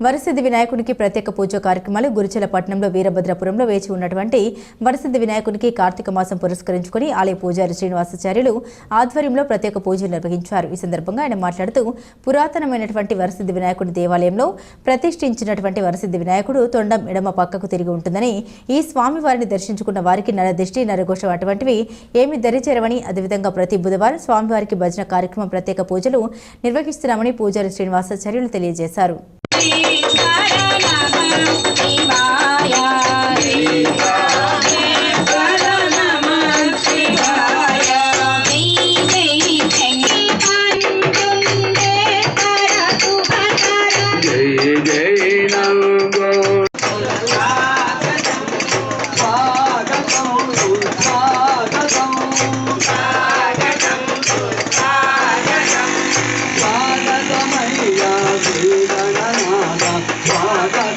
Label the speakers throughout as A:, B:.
A: వరసిద్ధి వినాయకునికి ప్రత్యేక పూజ కార్యక్రమాలు గురుచల వీరభద్రపురంలో వేచి ఉన్నటువంటి వరసిద్ధి వినాయకునికి కార్తీక మాసం పురస్కరించుకుని ఆలయ పూజారి శ్రీనివాసాచార్యులు ఆధ్వర్యంలో ప్రత్యేక పూజలు నిర్వహించారు. ఈ సందర్భంగా ఆయన మాట్లాడుతూ పురాతనమైనటువంటి వరసిద్ధి వినాయకుడి దేవాలయంలో ప్రతిష్ఠించినటువంటి వరసిద్ధి వినాయకుడు తొండం ఎడమ పక్కకు తిరిగి ఉంటుందని ఈ స్వామి వారిని దర్శించుకున్న వారికి నరదిష్టి నరఘోషం అటువంటివి ఏమి దరిచేరవని అదేవిధంగా ప్రతి బుధవారం స్వామివారికి భజన కార్యక్రమం ప్రత్యేక పూజలు నిర్వహిస్తున్నామని పూజారి శ్రీనివాసాచార్యులు తెలియజేశారు.
B: या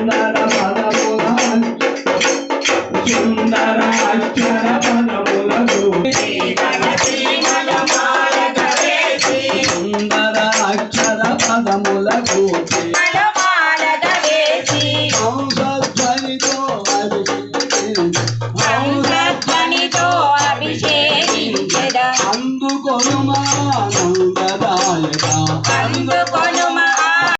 B: సుందర పదముల సుందర అక్షర పదములకు సుందర అక్షర పదములకు అందుకొను